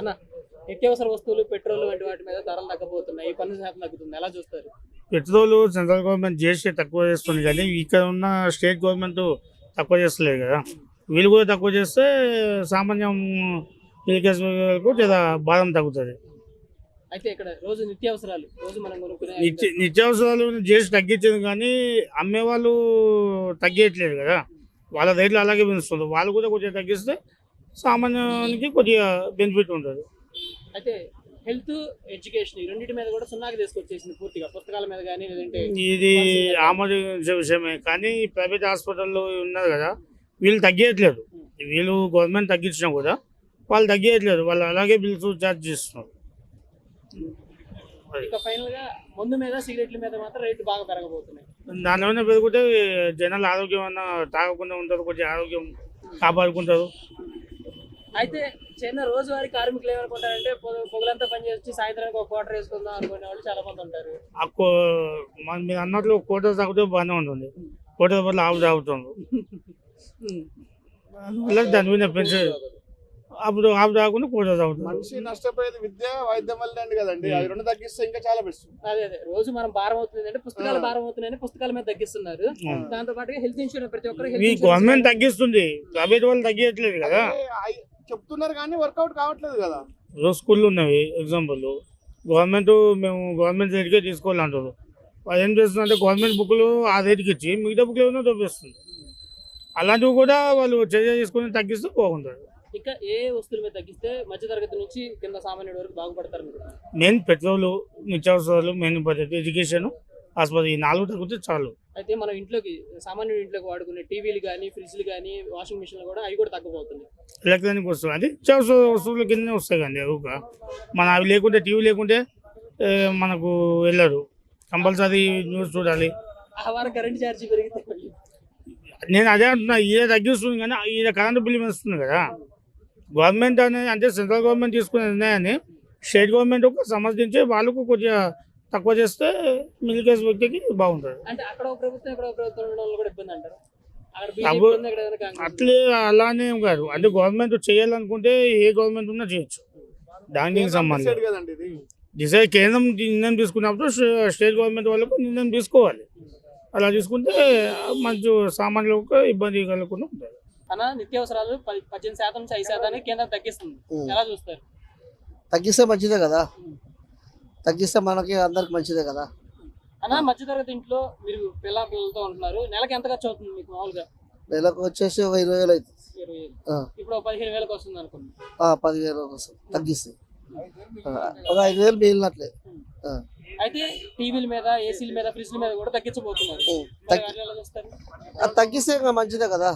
అన్న నిత్యావసర వస్తువులు పెట్రోల్ వంటి వాటి మీద ధరలు తగ్గబోతున్నాయి. పన్ను శాతం తగ్గుతుంది. ఎలా చూస్తారు? పెట్రోల్ సెంట్రల్ గవర్నమెంట్ చేస్తే తక్కువ చేస్తుంది కానీ ఇక్కడ ఉన్న స్టేట్ గవర్నమెంట్ తక్కువ చేస్తలేదు కదా. వీళ్ళు కూడా తక్కువ చేస్తే సామాన్యం జర భారం తగ్గుతుంది. అయితే ఇక్కడ రోజు నిత్యావసరాలు రోజు మనం కొనుక్కునే నిత్య నిత్యావసరాలు చేసి తగ్గించింది కానీ అమ్మేవాళ్ళు తగ్గించట్లేదు కదా. వాళ్ళ రేట్లు అలాగే పెంచుతుంది వాళ్ళు కూడా కొద్దిగా తగ్గిస్తే సామాన్యానికి కొద్దిగా బెనిఫిట్ ఉంటుంది. అయితే హెల్త్ ఎడ్యుకేషన్ ఈ రెండింటి మీద కూడా సున్నాకి తీసుకొచ్చేసింది పూర్తిగా. పుస్తకాల మీద కానీ లేదంటే ఇది ఆమోదించే విషయమే. కానీ ప్రైవేట్ హాస్పిటల్లో ఉన్నారు కదా వీళ్ళు తగ్గించట్లేదు వీళ్ళు గవర్నమెంట్ తగ్గించినా కూడా వాళ్ళు తగ్గించట్లేదు వాళ్ళు అలాగే బిల్స్ ఛార్జ్ చేస్తున్నారు. ఇక ఫైనల్గా మందు మీద సిగరెట్ల మీద మాత్రం రేట్లు బాగా పెరగబోతున్నాయి. దానివల్ల పెరిగితే జనాలు ఆరోగ్యం అన్న తాగకుండా ఉంటారు కొంచెం ఆరోగ్యం కాపాడుకుంటారు. అయితే చిన్న రోజువారీ కార్మికులు ఏమనుకుంటారంటే పొగ- పొగలంతా పని చేసి సాయంత్రానికి ఒక క్వార్టర్ వేసుకుందాం అనుకునే వాళ్ళు చాలా మంది ఉంటారు. ఆ కో మన మీరు అన్నట్లు కోట తాగితే బాగానే ఉంటుంది. కోట బదులు ఆవు తాగుతుంది దాని మీద పెంచే అప్పుడు ఆవు తాగకుండా కోట తాగుతుంది మనిషి నష్టపోయేది విద్య వైద్యం వల్లండి కదండి. అవి రెండు తగ్గిస్తే ఇంకా చాలా బెస్ట్. అదే అదే. రోజు మనం భారం అవుతుంది అంటే పుస్తకాలు భారం అవుతున్నాయని పుస్తకాల మీద తగ్గిస్తున్నారు. దాంతో పాటుగా హెల్త్ ఇన్సూరెన్స్ ప్రతి ఒక్కరు గవర్నమెంట్ తగ్గిస్తుంది. ప్రైవేట్ వాళ్ళు తగ్గించట్లేదు కదా. అదే, చెప్తున్నారు కానీ వర్కౌట్ కావట్లేదు కదా. రోజు స్కూళ్ళు ఉన్నవి ఎగ్జాంపుల్ గవర్నమెంట్ మేము గవర్నమెంట్ రేటుకే తీసుకోవాలంటారు వాళ్ళు ఏం చేస్తుందంటే గవర్నమెంట్ బుక్లు ఆ రేటుకి ఇచ్చి మిగతా బుక్లు ఏమైనా చూపిస్తుంది అలాంటివి కూడా వాళ్ళు చర్య చేసుకుని తగ్గిస్తే బాగుంటుంది ఇంకా ఏ వస్తువుల మీద తగ్గిస్తే మధ్యతరగతి నుంచి కింద సామాన్యుడి వరకు బాగుపడతారు మీరు మెయిన్ పెట్రోల్ నిత్యావసరాలు మెయిన్ పద్ధతి ఎడ్యుకేషన్ ఆసుపత్రి ఈ నాలుగు తగ్గితే చాలు. అయితే మనం ఇంట్లోకి సామాన్యుడి ఇంట్లోకి వాడుకునే టీవీలు కానీ ఫ్రిడ్జ్లు కానీ వాషింగ్ మిషన్లు కూడా అవి కూడా తగ్గబోతున్నాయి ఎలక్ట్రానిక్ వస్తువులు అంటే నిత్యావసర వస్తువుల కిందనే వస్తాయి కండి అవి మన అవి లేకుంటే టీవీ లేకుంటే మనకు వెళ్ళరు. కంపల్సరీ న్యూస్ చూడాలి. కరెంట్ ఛార్జీ పెరిగితే నేను అదే అంటున్నా ఈయన తగ్గిస్తుంది కానీ ఈయన కరెంటు బిల్లు వేస్తుంది కదా. గవర్నమెంట్ అనేది అంటే సెంట్రల్ గవర్నమెంట్ తీసుకునే నిర్ణయాన్ని స్టేట్ గవర్నమెంట్ ఒక సమర్థించి వాళ్ళకు కొద్దిగా తక్కువ చేస్తే మిడిల్ క్లాస్ వ్యక్తికి బాగుంటుంది. అంటే అక్కడ ప్రభుత్వం ఇక్కడ ప్రభుత్వం ఉండడం కూడా ఇబ్బంది అంటారు. అట్లే అలానే ఏం కాదు. అంటే గవర్నమెంట్ చేయాలనుకుంటే ఏ గవర్నమెంట్ ఉన్నా చేయొచ్చు. దానికి సంబంధం Decide కదండి ఇది. డిసైడ్ కేంద్రం నిర్ణయం తీసుకున్నప్పుడు స్టే- స్టేట్ గవర్నమెంట్ వాళ్ళకు నిర్ణయం తీసుకోవాలి. అలా తీసుకుంటే మంచి సామాన్యులకు ఇబ్బంది కలగకుండా ఉంటుంది అన్న నిత్యావసరాలు పది- పద్దెనిమిది శాతం నుంచి ఐదు శాతానికి కేంద్రం తగ్గిస్తుంది. ఎలా చూస్తారు? తగ్గిస్తే మంచిదే కదా. తగ్గిస్తే మనకి అందరికి మంచిదే కదా. అన్న మధ్యతరగతి ఇంట్లో మీరు పిల్ల పిల్లలతో ఉంటున్నారు. నెలకి ఎంత ఖర్చు అవుతుంది మీకు మామూలుగా? నెలకు వచ్చేసి ఒక ఇరవై వేలు అవుతుంది. ఇప్పుడు పదిహేను వేలకు వస్తుంది అనుకోండి ఆ, పదివేలు కోసం తగ్గిస్తే. ఒక ఐదు వేలు మిగిలినట్లే. అయితే టీవీల మీద ఏసీల మీద ఫ్రిడ్జ్ల మీద కూడా తగ్గించబోతున్నారు. తగ్గిస్తే ఇంకా మంచిదే కదా.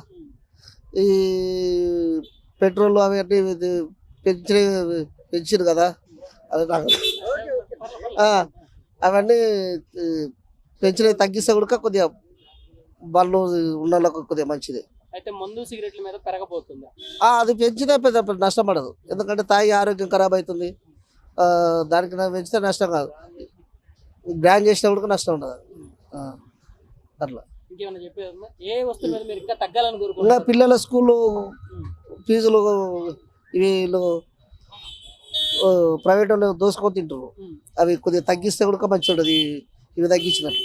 ఈ పెట్రోల్ అవి అన్ని ఇది పెంచి పెంచారు కదా. అది నాకు అవన్నీ పెంచినవి తగ్గిస్తే కూడా కొద్దిగా బళ్ళు ఉన్న కొద్దిగా మంచిదే. అయితే మందు సిగరెట్ల మీద పెరగబోతుంది? ఆ, అది పెంచితే పెద్ద పెద్ద నష్టం పడదు. ఎందుకంటే తాగి ఆరోగ్యం ఖరాబ్ అవుతుంది. దానికి పెంచితే నష్టం కాదు. బ్యాన్ చేసినప్పుడు నష్టం ఉండదు. అట్లా. ఇంకా పిల్లల స్కూల్లో ఫీజులు వీళ్ళు ప్రైవేట్ వాళ్ళు దోసుకొని తింటారు. అవి కొద్దిగా తగ్గిస్తే కూడా మంచిగా ఉంటుంది ఇవి తగ్గించినట్టు.